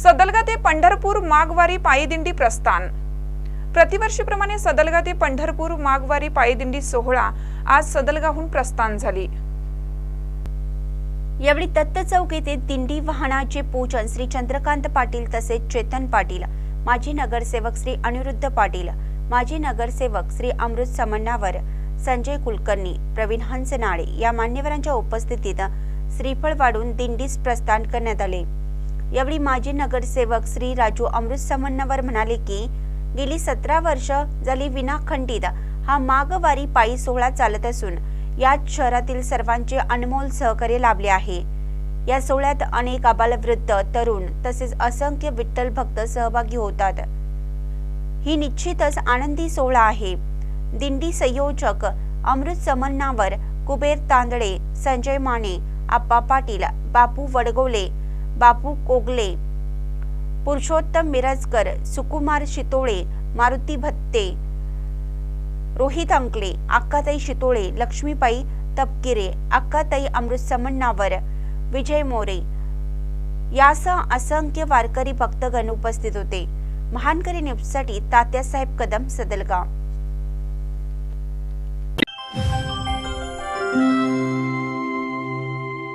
सदलगा ते पंढरपूर माघवारी पायीदिंडी प्रस्थान. प्रतिवर्षीप्रमाणे सदलगा ते पंढरपूर माघवारी पायीदिंडी सोहळा आज सदलगाहून प्रस्थान झाली. यावेळी दत्त चौक येथे दिंडी वाहनाचे पूजन श्री चंद्रकांत पाटील तसेच चेतन पाटील माजी नगरसेवक श्री अनिरुद्ध पाटील माजी नगरसेवक श्री अमृत समन्नावर संजय कुलकर्णी प्रवीण हंसनाळे या मान्यवरांच्या उपस्थितीत श्रीफळ वाढून दिंडीस प्रस्थान करण्यात आले. यावेळी माजी नगरसेवक श्री राजू अमृत समन्नवर म्हणाले की गेली सतरा वर्ष झाली विनाखंडित हा मागवारी पायी सोहळा चालत असून यात शहरातील सर्वांचे अनमोल सहकार्य लाभले आहे. या सोहळ्यात अनेक आबालवृद्ध तरुण तसेच असंख्य विठ्ठल भक्त सहभागी होतात. ही निश्चितच आनंदी सोहळा आहे. दिंडी संयोजक अमृत समन्नावर कुबेर तांदळे संजय माने आप्पा पाटील बापू वडगोले बापू कोगले पुरुषोत्तम मिरजकर सुकुमार शितोळे मारुती भत्ते रोहित अंकले अक्काताई शितोळे लक्ष्मीबाई तपकिरे अक्काताई अमृत समन्नावर विजय मोरे यासह असंख्य वारकरी भक्तगण उपस्थित होते. महानकरी न्यूजसाठी तात्यासाहेब कदम सदलगाव.